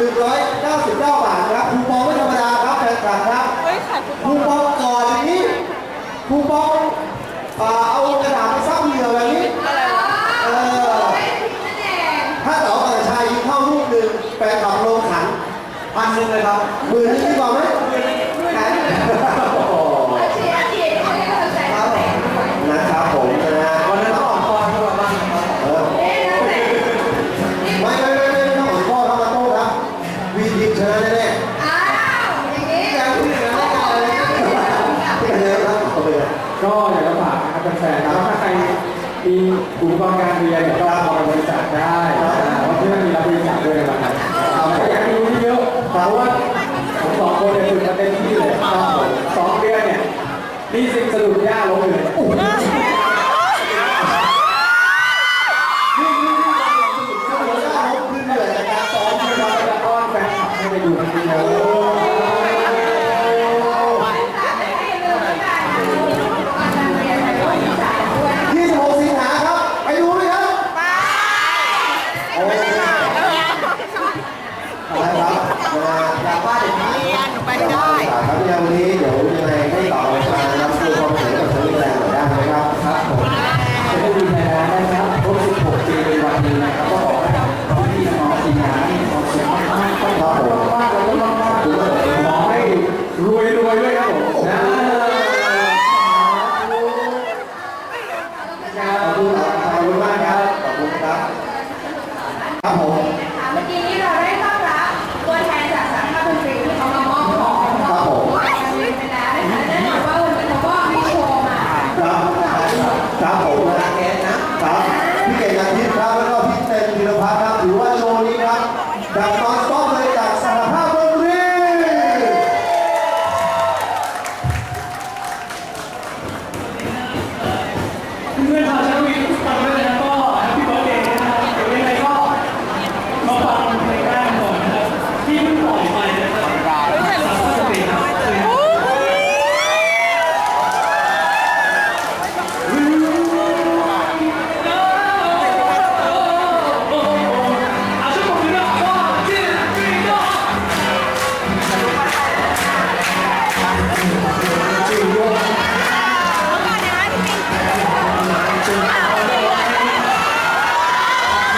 199 บาทนะครับคูปองไม่ธรรมดาครับแฟนคลับครับคูปองก่อนอย่างนี้คูปองอ่าเอากระดาษไปซับเหงื่อแบบนี้ถ้าเต๋าแต่ชายยิงเข้าลูกหนึ่งแฟนคลับลงขันพันหนึ่งเลยครับหมื่นที่ ชนะแน่อ้าวอย่างนี้ๆแซงผู้หญิเลยนไงครับขอบคุณครับก็อยากจะฝากนะครับแฟนๆนะถ้าใครมีอุปกรณ์การเรียนเนี่ยก็เอาไปบริจาคได้เพราะที่นั่นมีรับบริจาคด้วยนะครับเอาไปอยากให้รู้เยอะๆเพราะว่าผมสองคนเนี่ยฝึกมาเต็มที่เลยสองเดือนเนี่ยมีสิ่งสรุปย่าล้มเลย ครับผมนะแครับพี่เก่งอาทิตครับ